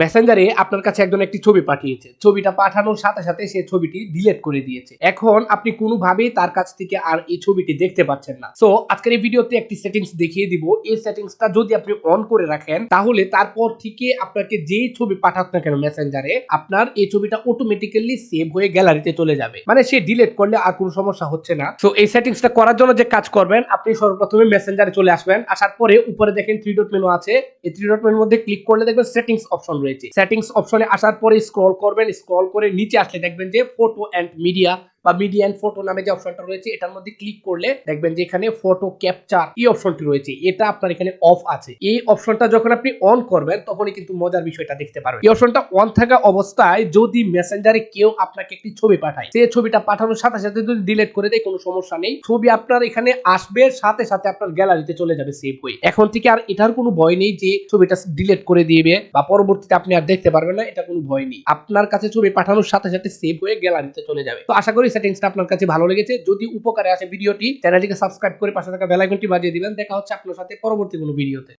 মেসেঞ্জারে আপনার কাছে একজন একটি ছবি পাঠিয়েছে। ছবিটা পাঠানোর সাথে সাথে সে ছবিটি ডিলেট করে দিয়েছে। এখন আপনি কোনোভাবেই তার কাছ থেকে আর এই ছবিটি দেখতে পাচ্ছেন না। সো আজকের এই ভিডিওতে একটি সেটিংস দেখিয়ে দিব। এই সেটিংসটা যদি আপনি অন করে রাখেন, তাহলে তারপর থেকে আপনাকে যেই ছবি পাঠাক না কেন মেসেঞ্জারে আপনার এই ছবিটা অটোমেটিক্যালি সেভ হয়ে গ্যালারিতে চলে যাবে। মানে সে ডিলেট করলে আর কোনো সমস্যা হচ্ছে না। সো এই সেটিংসটা করার জন্য যে কাজ করবেন, আপনি সর্বপ্রথমে মেসেঞ্জারে চলে আসবেন। আসার পরে উপরে দেখেন থ্রি ডট মেনু আছে। এই থ্রি ডট মেনুর মধ্যে ক্লিক করলে দেখবেন সেটিংস অপশন রয়েছে। সেটিংস অপশনে আসার পরে স্ক্রল করবেন স্ক্রল করে নিচে আসলে দেখবেন যে ফটো অ্যান্ড মিডিয়া বা মিডিয়া অ্যান্ড ফটো নামে যে অপশনটা রয়েছে, এটার মধ্যে ক্লিক করলে দেখবেন যে এখানে ফটো ক্যাপচার এই অপশনটি রয়েছে। এটা আপনার এখানে অফ আছে। এই অপশনটা যখন আপনি অন করবেন, তখনই কিন্তু মজার বিষয়টা দেখতে পারবেন। এই অপশনটা অন থাকা অবস্থায় যদি মেসেঞ্জারে কেউ আপনাকে একটি ছবি পাঠায় সেই ছবিটা পাঠানোর সাথে সাথে যদি ডিলিট করে দেয়, কোনো সমস্যা নেই। ছবি আপনার এখানে আসবে, সাথে সাথে আপনার গ্যালারিতে চলে যাবে সেভ হয়ে। এখন থেকে আর এটার কোনো ভয় নেই যে ছবিটা ডিলিট করে দিবে বা পরবর্তীতে আপনি আর দেখতে পারবেন না, এটা কোনো ভয় নেই। আপনার কাছে ছবি পাঠানোর সাথে সাথে সেভ হয়ে গ্যালারিতে চলে যাবে। তো আশা করি সেটিংসটা আপনার কাছে ভালো লেগেছে, যদি উপকারে আসে ভিডিওটি চ্যানেলটিকে সাবস্ক্রাইব করে পাশে থাকা বেলাইকনটি বাজিয়ে দিবেন। দেখা হচ্ছে আপনার সাথে পরবর্তী কোনো ভিডিওতে